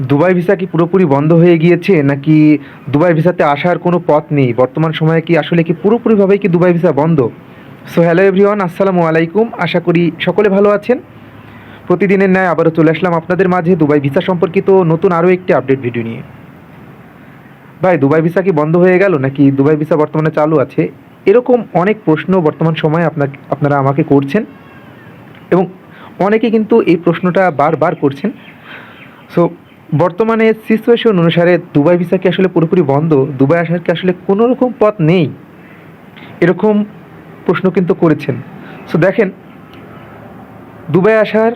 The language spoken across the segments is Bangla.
দুবাই ভিসা কি পুরোপুরি বন্ধ হয়ে গিয়েছে, নাকি দুবাই ভিসাতে আসার কোনো পথ নেই? বর্তমান সময়ে কি আসলে কি পুরোপুরিভাবেই কি দুবাই ভিসা বন্ধ? সো হ্যালো এভরিওয়ান আসসালামু আলাইকুম। আশা করি সকলে ভালো আছেন। প্রতিদিনের ন্যায় আবারও চলে আসলাম আপনাদের মাঝে দুবাই ভিসা সম্পর্কিত নতুন আরও একটি আপডেট ভিডিও নিয়ে। ভাই, দুবাই ভিসা কি বন্ধ হয়ে গেল, নাকি দুবাই ভিসা বর্তমানে চালু আছে? এরকম অনেক প্রশ্ন বর্তমান সময়ে আপনার, আপনারা আমাকে করছেন। এবং অনেকে কিন্তু এই প্রশ্নটা বারবার করছেন। সো বর্তমানে সিচুয়েশন অনুসারে দুবাই ভিসা কি আসলে পুরোপুরি বন্ধ? দুবাই আসার কি আসলে কোনো রকম পথ নেই? এরকম প্রশ্ন কিন্তু করেছেন। সো দেখেন, দুবাই আসার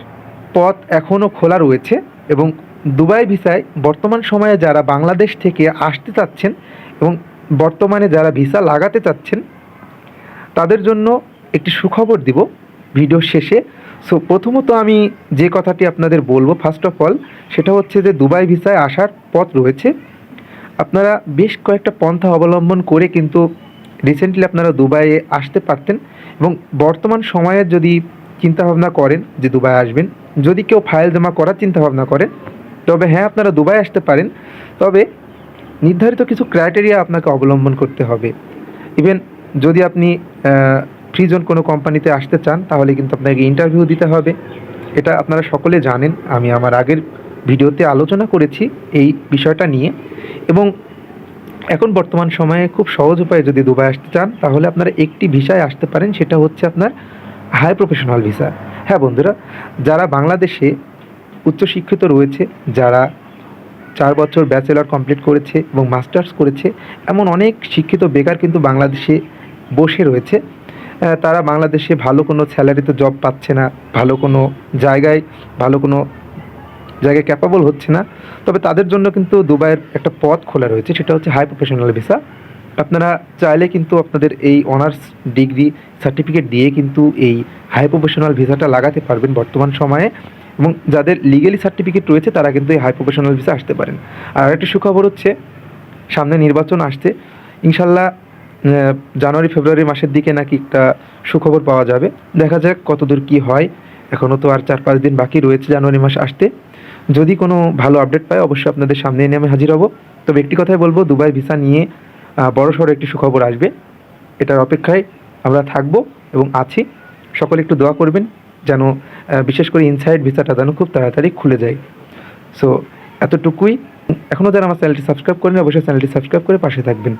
পথ এখনও খোলা রয়েছে এবং দুবাই ভিসায় বর্তমান সময়ে যারা বাংলাদেশ থেকে আসতে চাচ্ছেন এবং বর্তমানে যারা ভিসা লাগাতে চাচ্ছেন, তাদের জন্য একটি সুখবর দিব ভিডিও শেষে। সো প্রথমত আমি যে কথাটি আপনাদের বলব ফার্স্ট অফ অল সেটা হচ্ছে যে দুবাই ভিসায় আসার পথ রয়েছে। আপনারা বেশ কয়েকটা পন্থা অবলম্বন করে কিন্তু রিসেন্টলি আপনারা দুবাইয়ে আসতে পারতেন এবং বর্তমান সময়ে যদি চিন্তাভাবনা করেন যে দুবাই আসবেন, যদি কেউ ফাইল জমা করার চিন্তাভাবনা করেন, তবে হ্যাঁ আপনারা দুবাই আসতে পারেন। তবে নির্ধারিত কিছু ক্রাইটেরিয়া আপনাকে অবলম্বন করতে হবে। ইভেন যদি আপনি ফ্রি জোন কোনো কোম্পানিতে আসতে চান, তাহলে কিন্তু আপনাকে ইন্টারভিউ দিতে হবে। এটা আপনারা সকলে জানেন, আমি আমার আগের ভিডিওতে আলোচনা করেছি এই বিষয়টা নিয়ে। এবং এখন বর্তমান সময়ে খুব সহজ উপায়ে যদি দুবাই আসতে চান, তাহলে আপনারা একটি ভিসায় আসতে পারেন, সেটা হচ্ছে আপনার হাই প্রফেশনাল ভিসা হ্যাঁ বন্ধুরা, যারা বাংলাদেশে উচ্চশিক্ষিত রয়েছে, যারা চার বছর ব্যাচেলর কমপ্লিট করেছে এবং মাস্টার্স করেছে, এমন অনেক শিক্ষিত বেকার কিন্তু বাংলাদেশে বসে রয়েছে। তারা বাংলাদেশে ভালো কোনো স্যালারিতে জব পাচ্ছে না, ভালো কোনো জায়গায়, ভালো কোনো জায়গায় ক্যাপাবল হচ্ছে না। তবে তাদের জন্য কিন্তু দুবাইয়ের একটা পথ খোলা রয়েছে, সেটা হচ্ছে হাই প্রফেশনাল ভিসা আপনারা চাইলে কিন্তু আপনাদের এই অনার্স ডিগ্রি সার্টিফিকেট দিয়ে কিন্তু এই হাই প্রফেশনাল ভিসাটা লাগাতে পারবেন বর্তমান সময়ে। এবং যাদের লিগেলি সার্টিফিকেট রয়েছে, তারা কিন্তু এই হাই প্রফেশনাল ভিসা আসতে পারেন। আর একটা সুখবর হচ্ছে, সামনে নির্বাচন আসছে। ইনশাল্লাহ জানুয়ারি, ফেব্রুয়ারি মাসের দিকে নাকি একটা সুখবর পাওয়া যাবে। দেখা যাক কতদূর কি হয়। এখনও তো আর চার, পাঁচ দিন বাকি রয়েছে জানুয়ারি মাস আসতে। যদি কোনো ভালো আপডেট পাই অবশ্যই আপনাদের সামনে এনে আমি হাজির হব। তবে একটি কথাই বলব, দুবাই ভিসা নিয়ে বড় সড়ো একটি সুখবর আসবে। এটার অপেক্ষায় আমরা থাকব এবং আছি। সকলে একটু দোয়া করবেন যেন বিশেষ করে ইনসাইড ভিসাটা যেন খুব তাড়াতাড়ি খুলে যায়। সো এতটুকুই। এখনও যারা আমার চ্যানেলটি সাবস্ক্রাইব করেন অবশ্যই চ্যানেলটি সাবস্ক্রাইব করে পাশে থাকবেন।